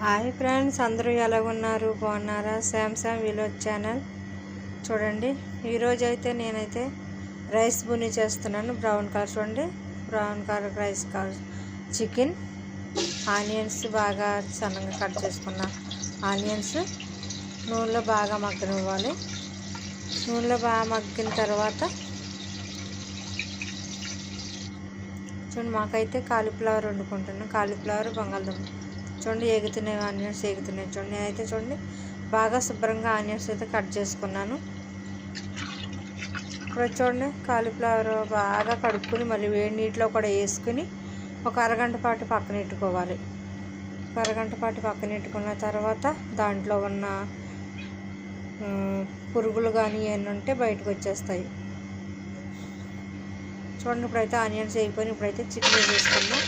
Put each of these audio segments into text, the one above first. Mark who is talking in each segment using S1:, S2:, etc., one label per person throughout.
S1: Hi friends అందరూ ఎలా ఉన్నారు బాగున్నారా శాంసంగ్ విలోజ్ ఛానల్. చూడండి ఈరోజు అయితే నేనైతే రైస్ బుని చేస్తున్నాను. బ్రౌన్ కలర్ చూడండి brown colour rice colour chicken. Onions బాగా సన్నగా కట్ చేసుకున్న ఆనియన్స్. నూనెలో బాగా మగ్గనివ్వాలి. నూనెలో బాగా మగ్గిన తర్వాత చూడండి మాకైతే కాలీఫ్లవర్ వండుకుంటున్నాను. కాలీఫ్లవర్ బంగాళదుంప. చూడండి ఎగుతున్నాయి ఆనియన్స్ ఎగుతున్నాయి చూడండి. నేనైతే చూడండి బాగా శుభ్రంగా ఆనియన్స్ అయితే కట్ చేసుకున్నాను. ఇప్పుడు చూడండి కాలీఫ్లవర్ బాగా కడుక్కుని మళ్ళీ వేడి నీటిలో కూడా వేసుకుని ఒక అరగంట పాటు పక్కన పెట్టుకోవాలి. ఒక అరగంట పాటు పక్కనెట్టుకున్న తర్వాత దాంట్లో ఉన్న పురుగులు కానీ ఏమైనా ఉంటే బయటకు వచ్చేస్తాయి. చూడండి ఇప్పుడైతే ఆనియన్స్ వేగిపోయి ఇప్పుడైతే చికెన్ వేసుకుందాం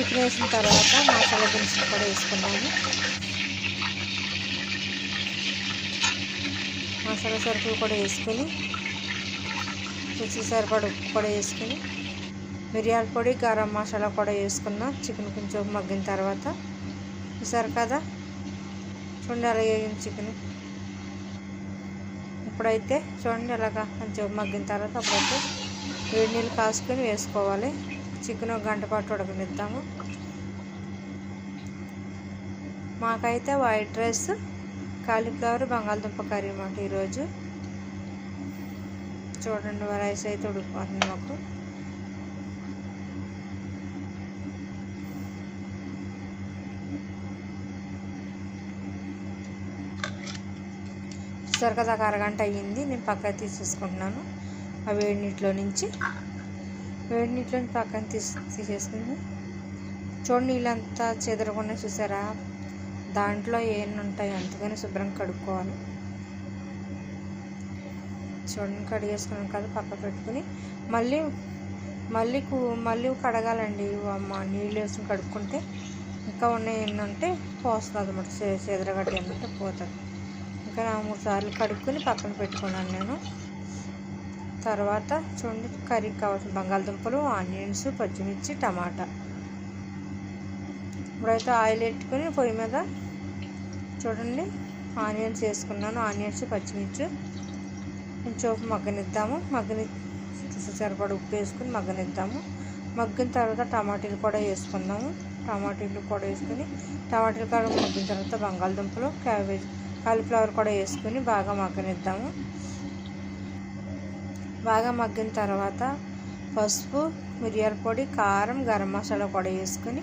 S1: చికెన్ వేసిన తర్వాత మసాలా దినుసులు కూడా వేసుకున్నాము మసాలా సరుకులు కూడా వేసుకొని రుచి సరిపడ ఉప్పు కూడా వేసుకొని మిరియాల పొడి గరం మసాలా కూడా వేసుకున్నాం చికెన్ కొంచెం మగ్గిన తర్వాత చూసారు కదా? చూడండి అలా వేగిన చికెన్. ఇప్పుడైతే చూడండి అలాగా కొంచెం మగ్గిన తర్వాత అప్పుడైతే వేడి నీళ్ళు కాసుకొని వేసుకోవాలి. చికెన్ ఒక గంట పాటు ఉడకనిద్దాము మాకైతే వైట్ రైస్ కాలీఫ్లవర్ బంగాళదుంప కర్రీ మాట ఈరోజు. చూడండి రైస్ అయితే ఉడికిపోతుంది మాకు. చూసారు కదా ఒక అరగంట అయ్యింది నేను పక్కన తీసేసుకుంటున్నాను. ఆ వేడి నీటిలో నుంచి. వేడి నీటిలో పక్కన తీసి తీసేసుకుని చూడండి నీళ్ళంతా చెదరకుండా చూసారా? దాంట్లో ఏమి ఉంటాయి అందుకని శుభ్రంగా కడుక్కోవాలి. చూడండి కడిగేసుకున్నాం కదా పక్క పెట్టుకుని. మళ్ళీ మళ్ళీ మళ్ళీ కడగాలండి. అమ్మ నీళ్ళు వేసుకుని కడుక్కుంటే ఇంకా ఉన్న ఏంటంటే ఉంటే పోస్తుంది అనమాట చెదరగడ్డ ఏమంటే పోతుంది. ఇంకా నా మూడు సార్లు కడుక్కొని పక్కన పెట్టుకున్నాను నేను. తర్వాత చూడండి కర్రీకి కావాల్సిన బంగాళదుంపలు ఆనియన్స్ పచ్చిమిర్చి టమాటా. ఇప్పుడైతే ఆయిల్ పెట్టుకొని పొయ్యి మీద చూడండి ఆనియన్స్ వేసుకున్నాను. ఆనియన్స్ పచ్చిమిర్చి. కొంచెం మగ్గనిద్దాము. మగ్గని సరిపడ ఉప్పు వేసుకుని మగ్గనిద్దాము. మగ్గిన తర్వాత టమాటీలు కూడా వేసుకుందాము టమాటీలు కూడా వేసుకుని టమాటీలు కూడా మగ్గిన తర్వాత బంగాళదుంపలు క్యాబేజ్ కాలీఫ్లవర్ కూడా వేసుకుని బాగా మగ్గనిద్దాము. బాగా మగ్గిన తర్వాత పసుపు మిరియాల పొడి కారం గరం మసాలా కూడా వేసుకుని